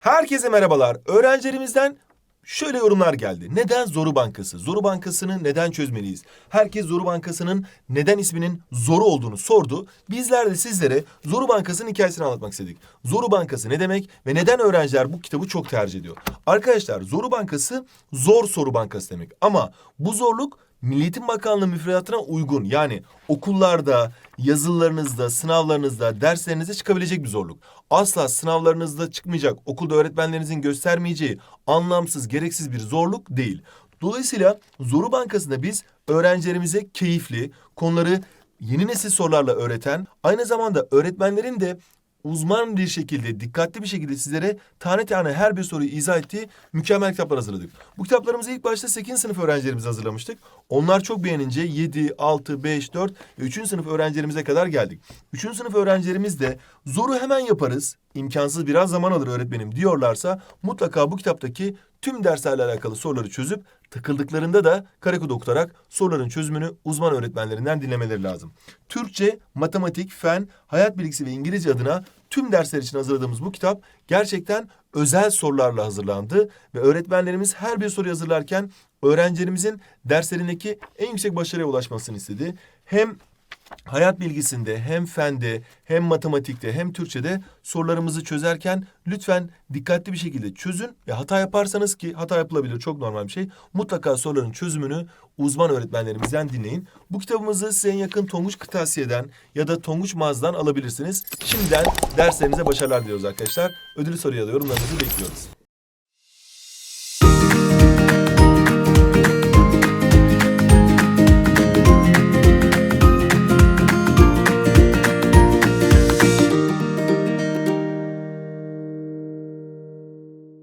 Herkese merhabalar. Öğrencilerimizden şöyle yorumlar geldi. Neden Zoru Bankası? Zoru Bankası'nı neden çözmeliyiz? Herkes Zoru Bankası'nın neden isminin Zoru olduğunu sordu. Bizler de sizlere Zoru Bankası'nın hikayesini anlatmak istedik. Zoru Bankası ne demek ve neden öğrenciler bu kitabı çok tercih ediyor? Arkadaşlar Zoru Bankası zor soru bankası demek. Ama bu zorluk Milli Eğitim Bakanlığı müfredatına uygun. Yani okullarda, yazılılarınızda, sınavlarınızda, derslerinizde çıkabilecek bir zorluk. Asla sınavlarınızda çıkmayacak, okulda öğretmenlerinizin göstermeyeceği anlamsız, gereksiz bir zorluk değil. Dolayısıyla Zoru Bankası'nda biz öğrencilerimize keyifli, konuları yeni nesil sorularla öğreten, aynı zamanda öğretmenlerin de uzman bir şekilde, dikkatli bir şekilde sizlere tane tane her bir soruyu izah ettiği mükemmel kitaplar hazırladık. Bu kitaplarımızı ilk başta 8. sınıf öğrencilerimize hazırlamıştık. Onlar çok beğenince 7, 6, 5, 4 ve 3. sınıf öğrencilerimize kadar geldik. 3. sınıf öğrencilerimiz de zoru hemen yaparız, imkansız biraz zaman alır öğretmenim diyorlarsa mutlaka bu kitaptaki tüm derslerle alakalı soruları çözüp takıldıklarında da karekod okutarak soruların çözümünü uzman öğretmenlerinden dinlemeleri lazım. Türkçe, matematik, fen, hayat bilgisi ve İngilizce adına tüm dersler için hazırladığımız bu kitap gerçekten özel sorularla hazırlandı ve öğretmenlerimiz her bir soruyu hazırlarken öğrencilerimizin derslerindeki en yüksek başarıya ulaşmasını istedi. Hem hayat bilgisinde hem fende hem matematikte hem Türkçe'de sorularımızı çözerken lütfen dikkatli bir şekilde çözün ve hata yaparsanız ki hata yapılabilir çok normal bir şey. Mutlaka soruların çözümünü uzman öğretmenlerimizden dinleyin. Bu kitabımızı size en yakın Tonguç Kırtasiye'den ya da Tonguç Mağaza'dan alabilirsiniz. Şimdiden derslerinize başarılar diliyoruz arkadaşlar. Ödülü soruya da yorumlarınızı bekliyoruz.